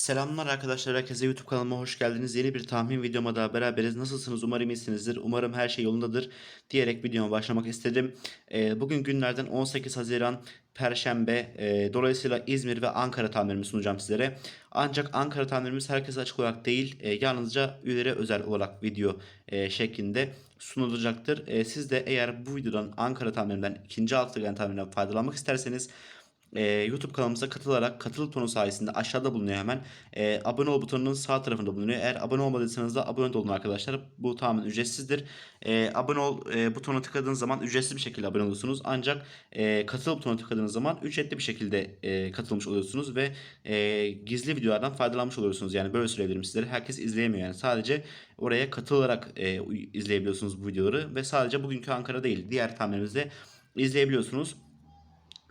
Selamlar arkadaşlar, herkese YouTube kanalıma hoş geldiniz. Yeni bir tahmin videoma daha beraberiz. Nasılsınız? Umarım iyisinizdir. Umarım her şey yolundadır diyerek videoma başlamak istedim. Ee, bugün günlerden 18 Haziran Perşembe. Ee, dolayısıyla İzmir ve Ankara tahminimi sunacağım sizlere. Ancak Ankara tahminimiz herkese açık olarak değil, e, yalnızca üyelere özel olarak video e, şeklinde sunulacaktır. E, siz de eğer bu videodan Ankara tahminimden, ikinci altıgen tahmininden faydalanmak isterseniz e, YouTube kanalımıza katılarak katıl butonu sayesinde aşağıda bulunuyor hemen. E, abone ol butonunun sağ tarafında bulunuyor. Eğer abone olmadıysanız da abone olun arkadaşlar. Bu tamamen ücretsizdir. E, abone ol e, butonuna tıkladığınız zaman ücretsiz bir şekilde abone oluyorsunuz. Ancak e, katıl butonuna tıkladığınız zaman ücretli bir şekilde e, katılmış oluyorsunuz ve e, gizli videolardan faydalanmış oluyorsunuz. Yani böyle söyleyebilirim sizlere. Herkes izleyemiyor yani. Sadece oraya katılarak e, izleyebiliyorsunuz bu videoları ve sadece bugünkü Ankara değil diğer tahminlerimizde izleyebiliyorsunuz.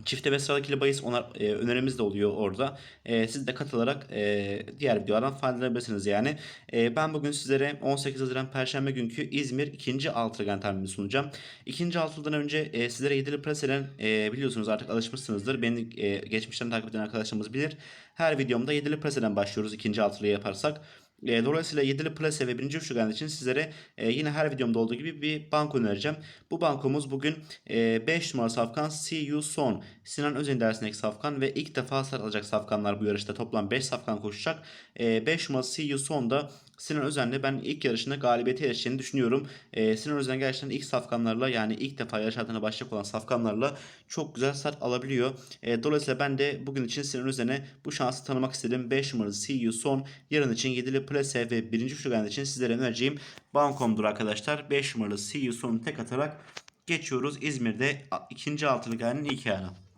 Çifte ve sıradaki ikili bahis onar, e, önerimiz de oluyor orada. E, siz de katılarak e, diğer videolardan faydalanabilirsiniz yani. E, ben bugün sizlere 18 Haziran Perşembe günkü İzmir ikinci altıgen tahminini sunacağım. İkinci altılıdan önce e, sizlere yedili preselen e, biliyorsunuz artık alışmışsınızdır. Beni e, geçmişten takip eden arkadaşlarımız bilir. Her videomda yedili preselen başlıyoruz ikinci altılıyı yaparsak. E, dolayısıyla yedili plase ve birinci üçgen için sizlere e, yine her videomda olduğu gibi bir banko önereceğim. Bu bankomuz bugün 5 e, numara safkan You Son. Sinan Özen dersindeki safkan ve ilk defa start alacak safkanlar bu yarışta toplam 5 safkan koşacak. 5 numara See You Son'da Sinan Özen'le ben ilk yarışında galibiyete erişeceğini düşünüyorum. Ee, Sinan Özen gerçekten ilk safkanlarla yani ilk defa yarış hayatına başlayacak olan safkanlarla çok güzel start alabiliyor. Ee, dolayısıyla ben de bugün için Sinan Özen'e bu şansı tanımak istedim. 5 numaralı You Son yarın için 7'li Plase ve 1. üçgen için sizlere önereceğim Bankom'dur arkadaşlar. 5 numaralı You Son'u tek atarak geçiyoruz. İzmir'de ikinci altılı gayenin ilk ayağına.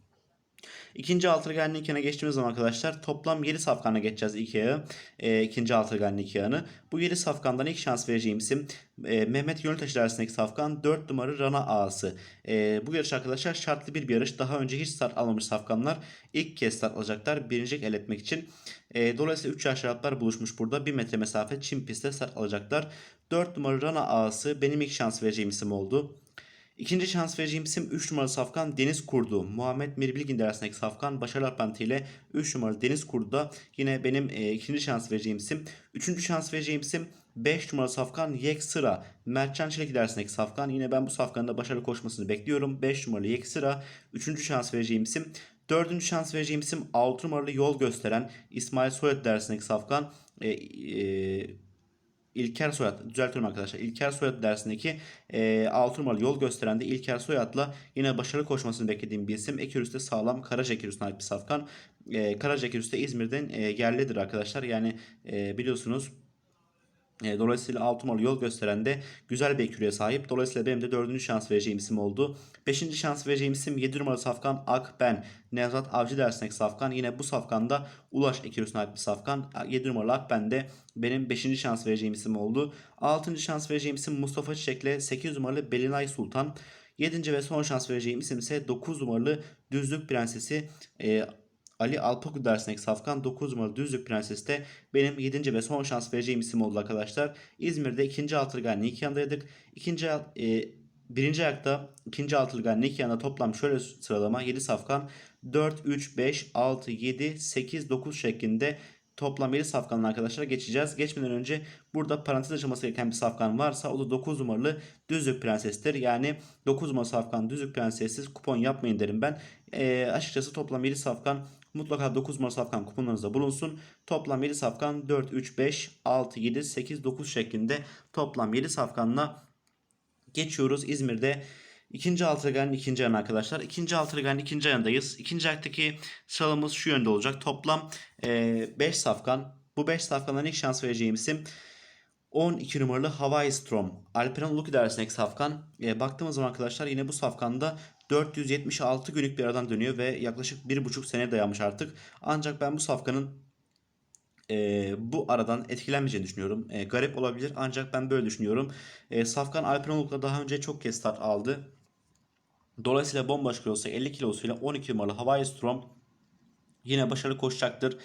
İkinci altırganlı ikiyana geçtiğimiz zaman arkadaşlar toplam 7 safkanla geçeceğiz iki ayağı. E, ikinci altırganlı ikiyağını. Bu 7 safkandan ilk şans vereceğim isim e, Mehmet Gönültaşı dersindeki safkan 4 numara Rana Ağası. E, bu yarış arkadaşlar şartlı bir, bir yarış. Daha önce hiç start almamış safkanlar ilk kez start alacaklar. Birincilik el etmek için. E, dolayısıyla 3 yaş atlar buluşmuş burada. 1 metre mesafe çim pistte start alacaklar. 4 numara Rana Ağası benim ilk şans vereceğim isim oldu. İkinci şans vereceğim isim 3 numaralı safkan Deniz Kurdu. Muhammed Mirbilgin dersindeki safkan Başarılı Aplanti ile 3 numaralı Deniz Kurdu da yine benim e, ikinci şans vereceğim isim. Üçüncü şans vereceğim isim 5 numaralı safkan Yek Sıra. Mertcan Çelik dersindeki safkan. Yine ben bu safkanın da başarılı koşmasını bekliyorum. 5 numaralı Yek Sıra. Üçüncü şans vereceğim isim. Dördüncü şans vereceğim isim 6 numaralı yol gösteren İsmail Soyut dersindeki safkan. E, e, İlker Soyad düzeltiyorum arkadaşlar. İlker Soyad dersindeki e, 6 numaralı yol gösteren de İlker Soyad'la yine başarılı koşmasını beklediğim bir isim. Ekürüs'te sağlam Karaca Ekürüs'ün ait bir safkan. E, Karaca Ekürüs'te İzmir'den e, yerlidir arkadaşlar. Yani e, biliyorsunuz e, dolayısıyla 6 numaralı yol gösteren de güzel bir ekürüye sahip. Dolayısıyla benim de 4. şans vereceğim isim oldu. 5. şans vereceğim isim 7 numaralı safkan Akben. Nevzat Avcı dersindeki safkan. Yine bu safkanda Ulaş ekürüsüne ait bir safkan. 7 numaralı Akben de benim 5. şans vereceğim isim oldu. 6. şans vereceğim isim Mustafa Çiçek'le 8 numaralı Belinay Sultan. 7. ve son şans vereceğim isim ise 9 numaralı Düzlük Prensesi e, Ali Alpaku dersindeki safkan 9 numaralı Düzlük Prenses de benim 7. ve son şans vereceğim isim oldu arkadaşlar. İzmir'de 2. altırgan Nikyan'daydık. 2. E, birinci ayakta ikinci altırgan Nikyan'da toplam şöyle sıralama 7 safkan 4, 3, 5, 6, 7, 8, 9 şeklinde toplam 7 safkanla arkadaşlar geçeceğiz. Geçmeden önce burada parantez açılması gereken bir safkan varsa o da 9 numaralı düzlük prensestir. Yani 9 numaralı safkan düzlük prensessiz kupon yapmayın derim ben. E, açıkçası toplam 7 safkan mutlaka 9 numaralı safkan kuponlarınızda bulunsun. Toplam 7 safkan 4, 3, 5, 6, 7, 8, 9 şeklinde toplam 7 safkanla geçiyoruz. İzmir'de İkinci altıgenin ikinci ayağına arkadaşlar. İkinci altıgenin ikinci ayağındayız. İkinci ayaktaki sıralamız şu yönde olacak. Toplam 5 e, safkan. Bu 5 safkandan ilk şans vereceğim isim 12 numaralı Hawaii Strom. Alperen Uluki dersindeki safkan. E, baktığımız zaman arkadaşlar yine bu safkanda 476 günlük bir aradan dönüyor ve yaklaşık 1,5 sene dayanmış artık. Ancak ben bu safkanın e, bu aradan etkilenmeyeceğini düşünüyorum. E, garip olabilir ancak ben böyle düşünüyorum. E, Safkan Alperen Uluk'la daha önce çok kez start aldı. Dolayısıyla bombaş kilosu 50 kilosuyla 12 numaralı Hawaii Strom yine başarılı koşacaktır.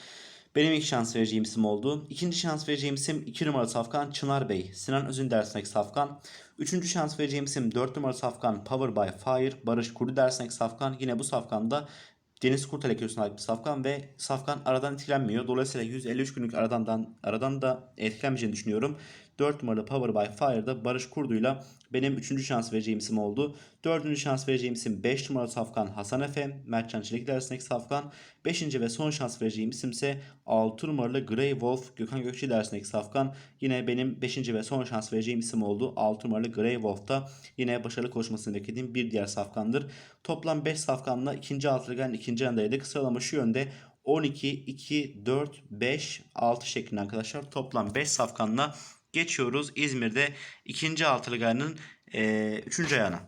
Benim ilk şans vereceğim isim oldu. İkinci şans vereceğim isim 2 numaralı safkan Çınar Bey. Sinan Özün dersindeki safkan. Üçüncü şans vereceğim isim 4 numaralı safkan Power by Fire. Barış Kurdu dersindeki safkan. Yine bu safkanda Deniz Kurtel'e kilosuna ait bir safkan ve safkan aradan etkilenmiyor. Dolayısıyla 153 günlük aradan, aradan da etkilenmeyeceğini düşünüyorum. 4 numaralı Power by Fire'da Barış Kurdu'yla benim 3. şans vereceğim isim oldu. 4. şans vereceğim isim 5 numaralı safkan Hasan Efe. Mertcan Çelik dersindeki safkan. 5. ve son şans vereceğim isim ise 6 numaralı Grey Wolf Gökhan Gökçe dersindeki safkan. Yine benim 5. ve son şans vereceğim isim oldu. 6 numaralı Grey Wolf'ta yine başarılı koşmasını beklediğim bir diğer safkandır. Toplam 5 safkanla ikinci altılıgan ikinci yandaydık. Sıralama şu yönde 12, 2, 4, 5, 6 şeklinde arkadaşlar. Toplam 5 safkanla geçiyoruz İzmir'de ikinci altılıganın e, üçüncü ayağına.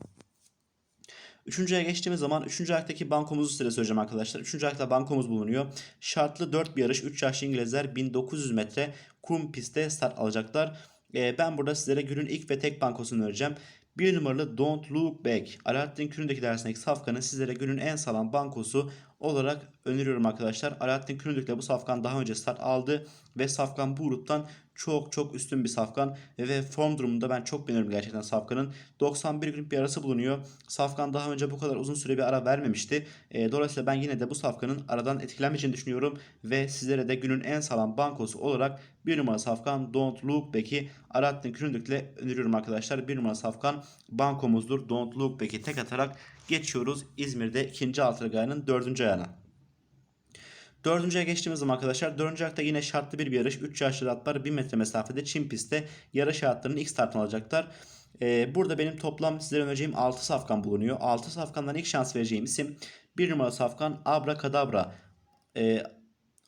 Üçüncüye geçtiğimiz zaman üçüncü ayaktaki bankomuzu size söyleyeceğim arkadaşlar. Üçüncü ayakta bankomuz bulunuyor. Şartlı 4 bir yarış 3 yaşlı İngilizler 1900 metre kum pistte start alacaklar. E, ben burada sizlere günün ilk ve tek bankosunu vereceğim. Bir numaralı Don't Look Back. Alaaddin Küründeki dersindeki safkanın sizlere günün en sağlam bankosu olarak öneriyorum arkadaşlar. Alaaddin Küründük'le bu safkan daha önce start aldı ve safkan bu gruptan çok çok üstün bir safkan ve form durumunda ben çok beğeniyorum gerçekten safkanın. 91 günlük bir arası bulunuyor. Safkan daha önce bu kadar uzun süre bir ara vermemişti. E, dolayısıyla ben yine de bu safkanın aradan etkilenmeyeceğini düşünüyorum ve sizlere de günün en sağlam bankosu olarak bir numara safkan Don't Look Back'i Alaaddin Küründük'le öneriyorum arkadaşlar. Bir numara safkan bankomuzdur. Don't Look Back'i tek atarak geçiyoruz İzmir'de ikinci altılıganın dördüncü ayağına. Dördüncüye geçtiğimiz zaman arkadaşlar dördüncü ayakta yine şartlı bir yarış. 3 yaşlı atlar 1 metre mesafede Çin pistte yarış hayatlarının ilk startını alacaklar. Ee, burada benim toplam sizlere önereceğim 6 safkan bulunuyor. 6 safkandan ilk şans vereceğim isim 1 numara safkan Abrakadabra. Ee,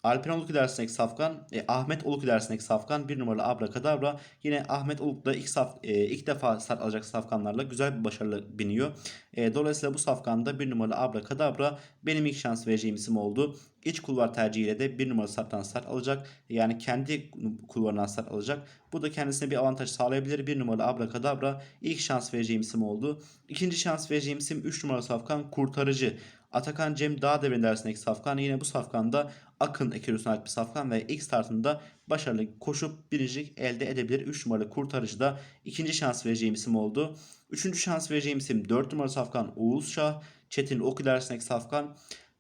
Alper Oluk dersindeki safkan, e, Ahmet Oluk dersindeki safkan, bir numaralı Abrakadabra. Yine Ahmet Oluk da ilk, saf, e, ilk defa start alacak safkanlarla güzel bir başarılı biniyor. E, dolayısıyla bu safkanda bir numaralı Abrakadabra benim ilk şans vereceğim isim oldu. İç kulvar tercihiyle de bir numaralı starttan start alacak. Yani kendi kulvarından start alacak. Bu da kendisine bir avantaj sağlayabilir. Bir numaralı Abrakadabra ilk şans vereceğim isim oldu. İkinci şans vereceğim isim 3 numaralı safkan Kurtarıcı. Atakan Cem Dağdevi'nin dersindeki safkan yine bu safkanda Akın ait bir safkan ve ilk startında başarılı koşup birincilik elde edebilir. 3 numaralı kurtarıcı da ikinci şans vereceğim isim oldu. Üçüncü şans vereceğim isim 4 numaralı safkan Oğuz Şah. Çetin Oku dersindeki safkan.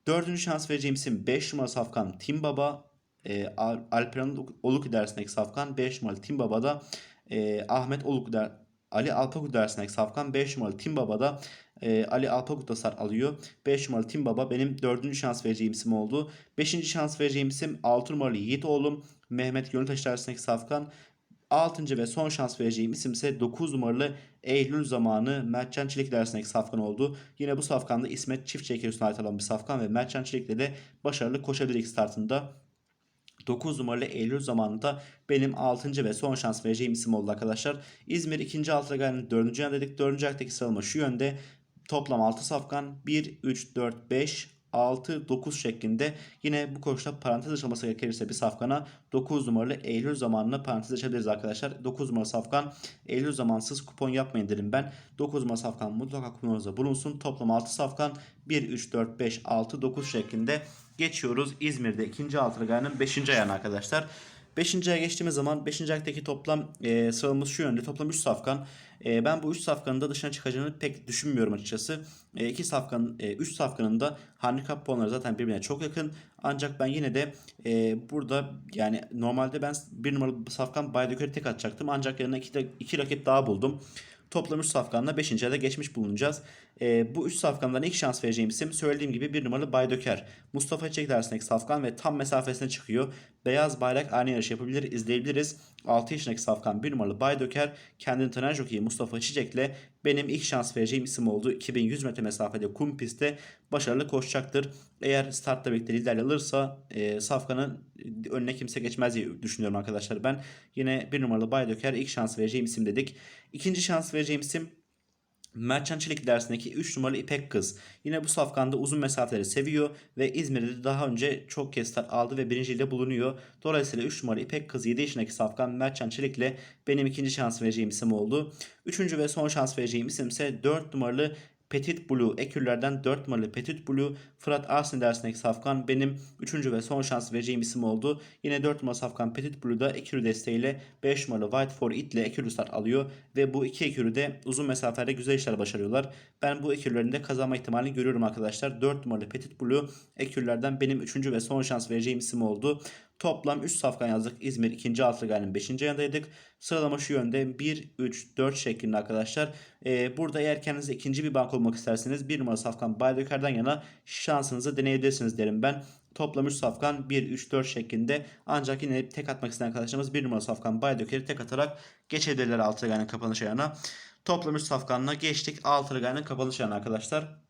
Dördüncü şans vereceğim isim 5 numaralı safkan Tim Baba. E, Alperen Oluk dersindeki safkan 5 numaralı Tim Baba'da e, Ahmet Oluk der, Ali Alpaku dersindeki safkan 5 numaralı Tim Baba'da e, Ali Alpagut da start alıyor. 5 numaralı Tim Baba benim 4. şans vereceğim isim oldu. 5. şans vereceğim isim 6 numaralı Yiğit oğlum. Mehmet Gönültaş dersindeki safkan. 6. ve son şans vereceğim isim ise 9 numaralı Eylül zamanı Mertcan Çelik dersindeki safkan oldu. Yine bu safkanda İsmet Çift Çekiyorsun ait olan bir safkan ve Mertcan Çelik'le de başarılı koşabilir ilk startında. 9 numaralı Eylül zamanında benim 6. ve son şans vereceğim isim oldu arkadaşlar. İzmir 2. Altıgayan'ın 4. yan dedik. 4. ayaktaki sıralama şu yönde. Toplam 6 safkan 1, 3, 4, 5, 6, 9 şeklinde yine bu koşuda parantez açılması gerekirse bir safkana 9 numaralı Eylül zamanına parantez açabiliriz arkadaşlar. 9 numaralı safkan Eylül zamansız kupon yapmayın derim ben. 9 numaralı safkan mutlaka kuponunuzda bulunsun. Toplam 6 safkan 1, 3, 4, 5, 6, 9 şeklinde geçiyoruz. İzmir'de 2. altırganın 5. ayağına arkadaşlar. 5. aya geçtiğimiz zaman 5. ayaktaki toplam e, sıramız şu yönde. Toplam 3 safkan. E, ben bu 3 safkanın da dışına çıkacağını pek düşünmüyorum açıkçası. 2 e, safkanın 3 e, safkanın da handikap puanları zaten birbirine çok yakın. Ancak ben yine de e, burada yani normalde ben 1 numaralı safkan Baydöker'i tek atacaktım. Ancak yanına 2 rakip daha buldum. Toplam 3 safkanla 5. ayda geçmiş bulunacağız. E, bu 3 safkandan ilk şans vereceğim isim söylediğim gibi 1 numaralı Baydöker. Mustafa Çek dersindeki safkan ve tam mesafesine çıkıyor. Beyaz bayrak aynı yarış yapabilir, izleyebiliriz. 6 yaşındaki safkan 1 numaralı Baydöker kendini tanıyan jokeyi Mustafa Çiçek'le benim ilk şans vereceğim isim oldu. 2100 metre mesafede kum pistte başarılı koşacaktır. Eğer startta birlikte lider alırsa e, Safkan'ın önüne kimse geçmez diye düşünüyorum arkadaşlar ben. Yine bir numaralı Baydöker ilk şans vereceğim isim dedik. İkinci şans vereceğim isim Mertcan Çelik dersindeki 3 numaralı İpek Kız. Yine bu safkanda uzun mesafeleri seviyor ve İzmir'de de daha önce çok kez aldı ve birinciliğinde bulunuyor. Dolayısıyla 3 numaralı İpek Kız 7 yaşındaki safkan ile benim ikinci şans vereceğim isim oldu. Üçüncü ve son şans vereceğim isim ise 4 numaralı Petit Blue ekürlerden 4 numaralı Petit Blue Fırat Arsin dersindeki safkan benim 3. ve son şans vereceğim isim oldu. Yine 4 numaralı safkan Petit Blue'da ekürü desteğiyle 5 numaralı White for It ile ekürü start alıyor. Ve bu iki ekürü de uzun mesafelerde güzel işler başarıyorlar. Ben bu ekürlerin de kazanma ihtimalini görüyorum arkadaşlar. 4 numaralı Petit Blue ekürlerden benim 3. ve son şans vereceğim isim oldu. Toplam 3 safkan yazdık. İzmir 2. altı gayenin 5. yanındaydık. Sıralama şu yönde 1, 3, 4 şeklinde arkadaşlar. Ee, burada eğer kendinize ikinci bir bank olmak isterseniz 1 numara safkan Baydöker'den yana şansınızı deneyebilirsiniz derim ben. Toplam 3 safkan 1, 3, 4 şeklinde. Ancak yine tek atmak isteyen arkadaşlarımız 1 numara safkan Baydöker'i tek atarak geçebilirler altı gayenin kapanış ayağına. Toplam 3 safkanla geçtik altı gayenin kapanış ayağına arkadaşlar.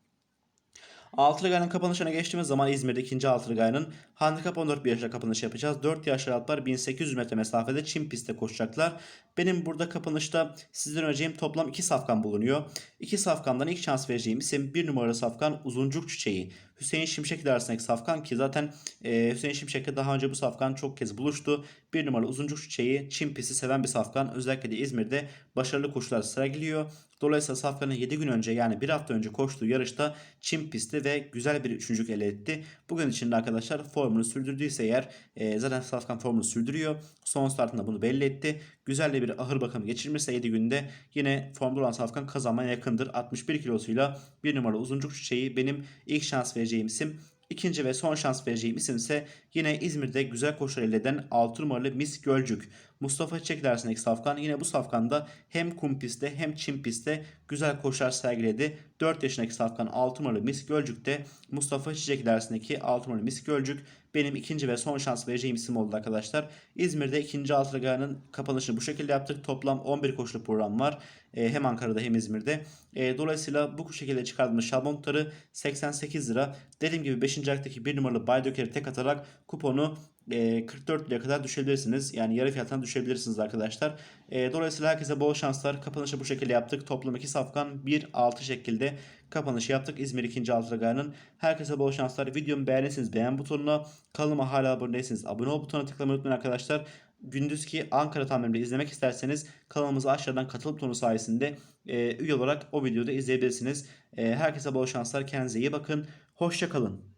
Altılı Gay'ın kapanışına geçtiğimiz zaman İzmir'de ikinci Altılı Gay'ın handikap 14 bir yaşla kapanış yapacağız. 4 yaşlı atlar 1800 metre mesafede çim pistte koşacaklar. Benim burada kapanışta sizden önereceğim toplam 2 safkan bulunuyor. 2 safkandan ilk şans vereceğim isim 1 numaralı safkan Uzuncuk Çiçeği. Hüseyin Şimşek dersindeki safkan ki zaten e, Hüseyin Şimşek'le daha önce bu safkan çok kez buluştu. 1 numaralı Uzuncuk Çiçeği çim pisti seven bir safkan. Özellikle de İzmir'de başarılı koşular sergiliyor. Dolayısıyla Safkan'ın 7 gün önce yani bir hafta önce koştuğu yarışta çim pisti ve güzel bir üçüncülük elde etti. Bugün içinde arkadaşlar formunu sürdürdüyse eğer e, zaten Safkan formunu sürdürüyor. Son startında bunu belli etti. Güzel de bir ahır bakımı geçirmişse 7 günde yine formda olan Safkan kazanmaya yakındır. 61 kilosuyla bir numaralı uzuncuk çiçeği benim ilk şans vereceğim isim. İkinci ve son şans vereceğim isim ise yine İzmir'de güzel koşular elde eden 6 numaralı Mis Gölcük. Mustafa Çiçek dersindeki safkan yine bu safkanda hem kum pistte hem çim pistte güzel koşular sergiledi. 4 yaşındaki safkan 6 numaralı Mis Gölcük'te Mustafa Çiçek dersindeki 6 numaralı Mis Gölcük benim ikinci ve son şans vereceğim isim oldu arkadaşlar. İzmir'de ikinci altılı gayanın kapanışını bu şekilde yaptık. Toplam 11 koşulu program var. E, hem Ankara'da hem İzmir'de. E, dolayısıyla bu şekilde çıkardığımız şablon tutarı 88 lira. Dediğim gibi 5. ayaktaki 1 numaralı Baydöker'i tek atarak kuponu e, 44 liraya kadar düşebilirsiniz. Yani yarı fiyatına düşebilirsiniz arkadaşlar. Dolayısıyla herkese bol şanslar. Kapanışı bu şekilde yaptık. Toplam 2 safkan 1-6 şekilde kapanışı yaptık. İzmir 2. Altıragan'ın. Herkese bol şanslar. Videomu beğenirseniz beğen butonuna. Kanalıma hala abone değilseniz abone ol butonuna tıklamayı unutmayın arkadaşlar. Gündüzki Ankara tahminimde izlemek isterseniz kanalımıza aşağıdan katıl butonu sayesinde e, üye olarak o videoda izleyebilirsiniz. E, herkese bol şanslar. Kendinize iyi bakın. Hoşçakalın.